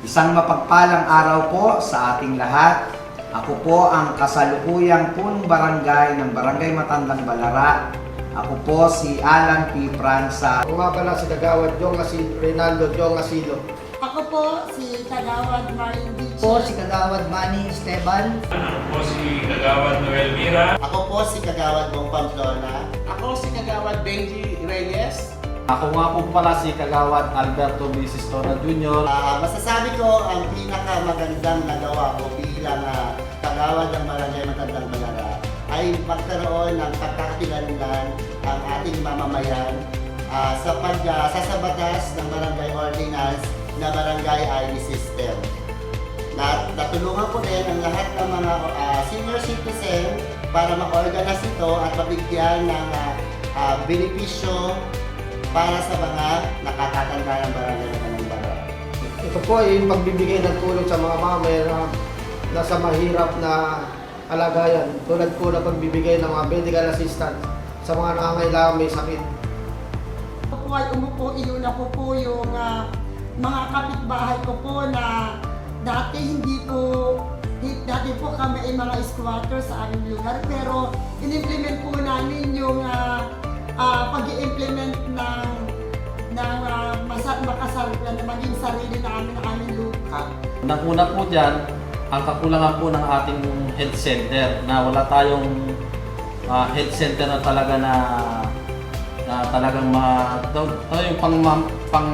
Isang mapagpalang araw po sa ating lahat. Ako po ang kasalukuyang punong barangay ng Barangay Matandang Balara. Ako po si Alan P. Franza. Ako nga pala si Kagawad Jong Asil, Reynaldo Jong Asilo. Ako po si Kagawad Marin Beach. po si Kagawad Manny Esteban. Ako po si Kagawad Noel Mira. Ako po si Kagawad Bong Pamplona. Ako si Kagawad Benji Reyes. Ako nga po pala si Kagawad Alberto Bisistora Jr. Ah, masasabi ko ang pinakamagandang nagawa ko bilang ah, kagawad ng Barangay Matandang Balara ay magkaroon ng pagkakakilanlan ang ating mamamayan ah, sa pag sasabatas ng Barangay Ordinance na Barangay ID System. Na, natulungan ko din ang lahat ng mga ah, senior citizen para ma-organize ito at mabigyan ng ah, ah, benepisyo para sa mga nakatatanda ng Barangay Matandang Balara. Ito po ay pagbibigay ng tulong sa mga mamayan na nasa mahirap na kalagayan. Tulad po na pagbibigay ng mga medical assistance sa mga nangangailangan may sakit. Ako po ay umupo, inuna ko po yung ah, mga kapitbahay ko po na dati hindi po Dati po kami ay mga squatter sa aming lugar pero in-implement po namin yung uh, na maging sarili namin ng aming lupa. Nang una po dyan, ang kakulangan po ng ating health center na wala tayong ah, health center na talaga na na talagang ma, daw, daw yung pang, pang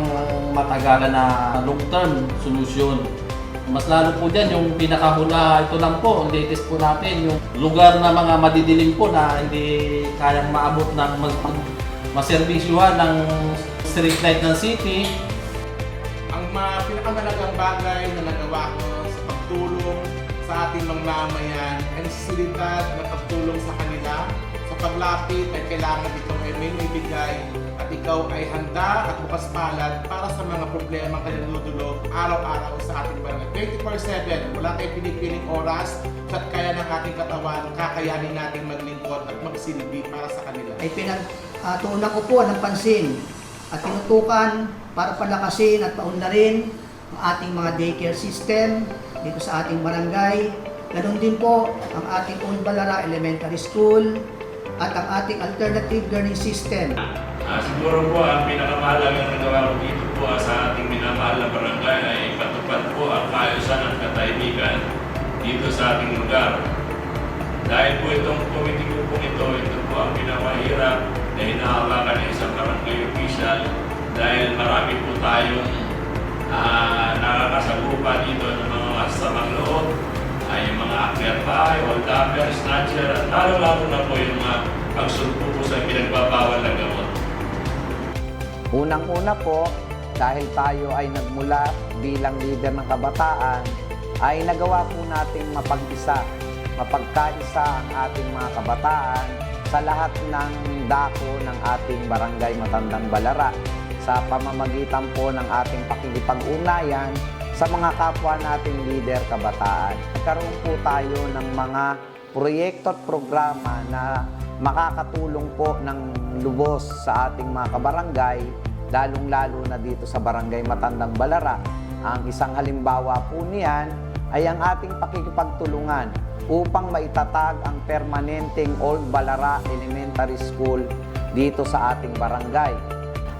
matagalan na long term solution. Mas lalo po dyan, yung pinakahula, ito lang po, ang latest po natin, yung lugar na mga madidilim po na hindi kayang maabot ng mag, maservisyuhan ng street light ng city, Ang mga pinakamalagang bagay na nagawa ko sa pagtulong sa ating mga mamayan ay nasisilidad na pagtulong sa kanila. Sa paglapit ay kailangan ikaw ay may ibigay at ikaw ay handa at bukas palad para sa mga problema kanyang dudulog araw-araw sa ating barangay. 24-7, wala tayong pinipiling oras at kaya ng ating katawan, kakayanin natin maglingkod at magsilbi para sa kanila. Ay pinagtuunan ko po ng pansin at tinutukan para palakasin at paunlarin ang ating mga daycare system dito sa ating barangay. Ganon din po ang ating own Balara Elementary School at ang ating alternative learning system Ah, siguro po ang pinakamahalagang nagawa ko dito po ah, sa ating minamahal na barangay ay ipatupad po ang kaayusan at katahimikan dito sa ating lugar. Dahil po itong committee po ito, ito po ang pinamahirap na hinahawakan ng isang barangay official dahil marami po tayong ah, nakakasagupa dito ng mga masamang loob ay yung mga akyat bahay, hold upper, snatcher, at lalo-lalo na po yung mga pagsulpo po sa pinagbabawal na gamot. Unang-una po, dahil tayo ay nagmula bilang leader ng kabataan, ay nagawa po nating mapag-isa, mapagkaisa ang ating mga kabataan sa lahat ng dako ng ating barangay Matandang Balara sa pamamagitan po ng ating pakikipag-ugnayan sa mga kapwa nating leader kabataan. Nagkaroon po tayo ng mga proyekto at programa na makakatulong po ng lubos sa ating mga kabarangay, lalong-lalo na dito sa Barangay Matandang Balara. Ang isang halimbawa po niyan ay ang ating pakikipagtulungan upang maitatag ang permanenteng Old Balara Elementary School dito sa ating barangay.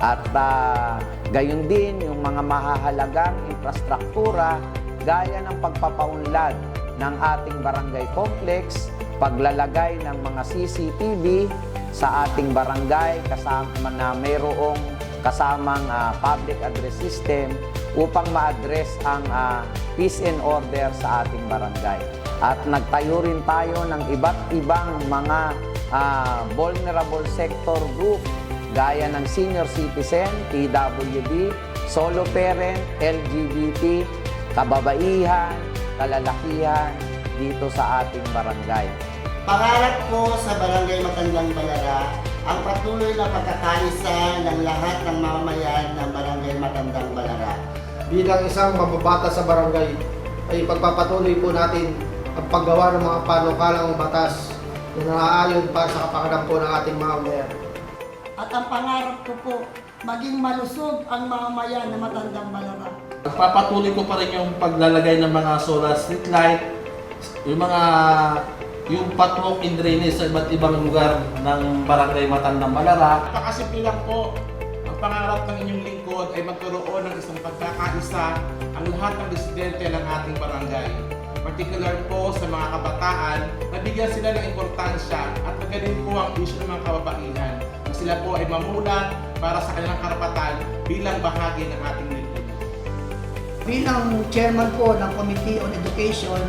At ah, gayon din yung mga mahahalagang infrastruktura gaya ng pagpapaunlad ng ating barangay complex, paglalagay ng mga CCTV sa ating barangay kasama na mayroong kasamang ah, public address system upang ma-address ang ah, peace and order sa ating barangay. At nagtayo rin tayo ng iba't ibang mga ah, vulnerable sector group gaya ng senior citizen, PWD, solo parent, LGBT, kababaihan, kalalakihan dito sa ating barangay. Pangarap ko sa Barangay Matandang Balara ang patuloy na pagkakaisa ng lahat ng mamamayan ng Barangay Matandang Balara. Bilang isang mababata sa barangay, ay pagpapatuloy po natin ang paggawa ng mga panukalang batas na naaayon para sa kapakanan po ng ating mamamayan. At ang pangarap ko po, maging malusog ang mamamayan na matandang balara. Papatuloy ko pa rin yung paglalagay ng mga solar street light, yung mga yung patwalk and drainage sa iba't ibang lugar ng Barangay Matandang Balara. Napakasimple lang po. Ang pangarap ng inyong lingkod ay magkaroon ng isang pagkakaisa ang lahat ng residente ng ating barangay. Particular po sa mga kabataan, nabigyan sila ng importansya at magaling po ang issue ng mga kababaihan. Na sila po ay mamulat para sa kanilang karapatan bilang bahagi ng ating lingkod. Bilang chairman po ng Committee on Education,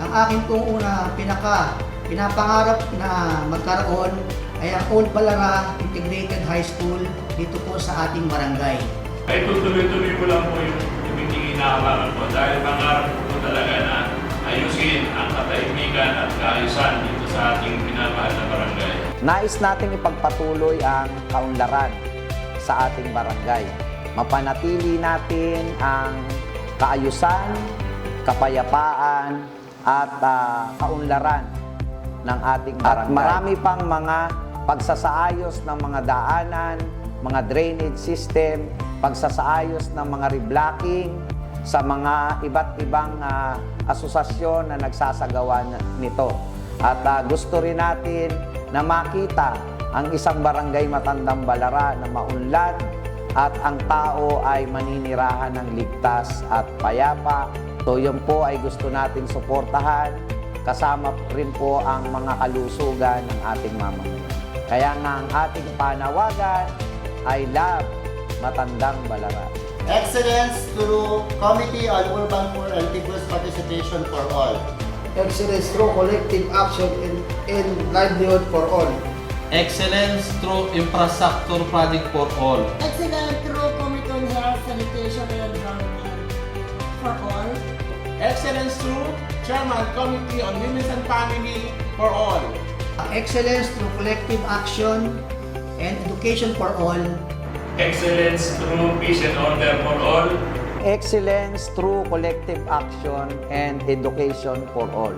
ang akin pong una pinaka pinapangarap na magkaroon ay ang Old Balara Integrated High School dito po sa ating barangay. Ay tutuloy-tuloy ko lang po yung tumitingin na hawakan ko dahil pangarap ko po talaga na ayusin ang katahimikan at kaayusan dito sa ating minamahal na barangay. Nais nating ipagpatuloy ang kaunlaran sa ating barangay. Mapanatili natin ang kaayusan, kapayapaan, at ah, kaunlaran ng ating barangay. At marami pang mga pagsasaayos ng mga daanan, mga drainage system, pagsasaayos ng mga reblocking sa mga iba't ibang ah, asosasyon na nagsasagawa na- nito. At ah, gusto rin natin na makita ang isang barangay matandang balara na maunlad at ang tao ay maninirahan ng ligtas at payapa. So yun po ay gusto nating suportahan kasama rin po ang mga kalusugan ng ating mamamayan. Kaya nga ang ating panawagan ay love matandang balara. Excellence through Committee on Urban Poor and People's Participation for All. Excellence through collective action and, and livelihood for all. Excellence through infrastructure project for all. Excellent through Committee on Health, Sanitation, and Environment for all. Excellence through Chairman Committee on Women's and Family for All. Excellence through collective action and education for all. Excellence through peace and order for all. Excellence through collective action and education for all.